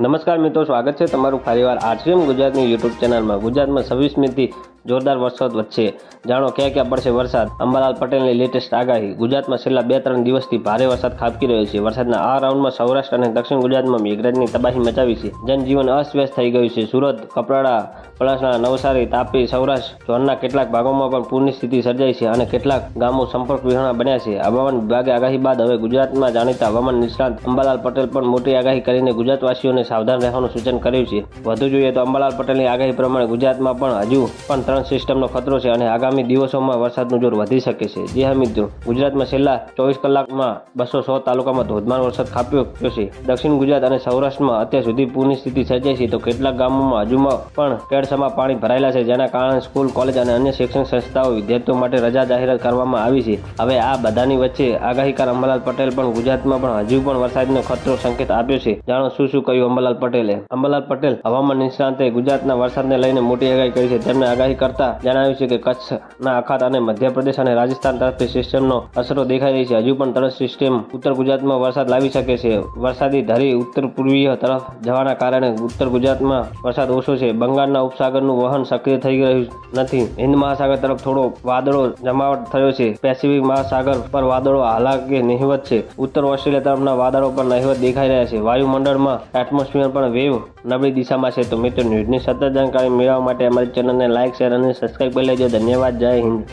નમસ્કાર મિત્રો સ્વાગત છે તમારું ફરીવાર આરસીએમ ગુજરાતની યુટ્યુબ ચેનલમાં. ગુજરાતમાં છવ્વીસમીથી જોરદાર વરસાદ વચ્ચે જાણો, ક્યાં ક્યાં પડશે વરસાદ? અંબાલાલ પટેલની લેટેસ્ટ આગાહી. ગુજરાતમાં છેલ્લા બે ત્રણ દિવસથી ભારે વરસાદ ખાબકી રહ્યો છે. વરસાદના આ રાઉન્ડમાં સૌરાષ્ટ્ર અને દક્ષિણ ગુજરાતમાં મેઘરાજની તબાહી મચાવી છે. જનજીવન અસ્તવ્યસ્ત થઈ ગયું છે. સુરત, કપરાડા, પલાસના નવસારી, તાપી, સૌરાષ્ટ્ર ઝોનના કેટલાક ભાગોમાં પણ પૂરની સ્થિતિ સર્જાઈ છે અને કેટલાક ગામો સંપર્ક વિહોણા બન્યા છે. હવામાન વિભાગે આગાહી બાદ હવે ગુજરાતમાં જાણીતા હવામાન નિષ્ણાંત અંબાલાલ પટેલ પણ મોટી આગાહી કરીને ગુજરાતવાસીઓને સાવધાન રહેવાનું સૂચન કર્યું છે. વધુ જોઈએ તો અંબાલાલ પટેલની આગાહી પ્રમાણે ગુજરાતમાં પણ હજુ પણ ત્રણ સિસ્ટમનો ખતરો છે અને આગામી દિવસોમાં વરસાદનું જોર વધી શકે છે. જી હા, મિત્રો. ગુજરાતમાં છેલ્લા ચોવીસ કલાકમાં બસો સો તાલુકામાં ધોધમાર વરસાદ ખાપ્યો છે. દક્ષિણ ગુજરાત અને સૌરાષ્ટ્રમાં અત્યાર સુધી પૂરની સ્થિતિ સર્જાઈ છે તો કેટલાક ગામોમાં હજુમાં પણ કેડસમાં પાણી ભરાયેલા છે, જેના કારણે સ્કૂલ, કોલેજ અને અન્ય શૈક્ષણિક સંસ્થાઓ વિદ્યાર્થીઓ માટે રજા જાહેરાત કરવામાં આવી છે. હવે આ બધાની વચ્ચે આગાહીકાર અંબાલાલ પટેલ પણ ગુજરાતમાં પણ હજુ પણ વરસાદનો ખતરો સંકેત આપ્યો છે. જાણો શું શું કહ્યું અંબાલાલ પટેલે? અંબાલાલ પટેલ હવામાન નિષ્ણાંતે ગુજરાતના વરસાદને લઈને મોટી આગાહી કરી છે. તેમણે આગાહી કરતા જણાવ્યું છે કે કચ્છના અખાત અને મધ્યપ્રદેશ અને રાજસ્થાન તરફથી સિસ્ટમનો અસરો દેખાઈ રહી છે. હજુ પણ તરત સિસ્ટમ ઉત્તર ગુજરાતમાં વરસાદ લાવી શકે છે. વરસાદી ધરી ઉત્તર પૂર્વીય તરફ જવાના કારણે ઉત્તર ગુજરાતમાં વરસાદ ઓછો છે. બંગાળના ઉપસાગરનું વહન સક્રિય થઈ રહ્યું નથી. હિન્દ મહાસાગર તરફ થોડો વાદળો જમાવટ થયો છે. પેસિફિક મહાસાગર પર વાદળો હાલાકી નહિવત છે. ઉત્તર ઓસ્ટ્રેલિયા તરફના વાદળો પણ નહિવત દેખાઈ રહ્યા છે. વાયુમંડળમાં એટમોસ્ફિયર પણ વેવ નબળી દિશામાં છે. તો મિત્રો, ન્યૂઝની સતત જાણકારી મેળવવા માટે અમારી ચેનલને લાઇક શેર અને સબસ્ક્રાઈબ કરી લેજો. ધન્યવાદ. જય હિન્દ.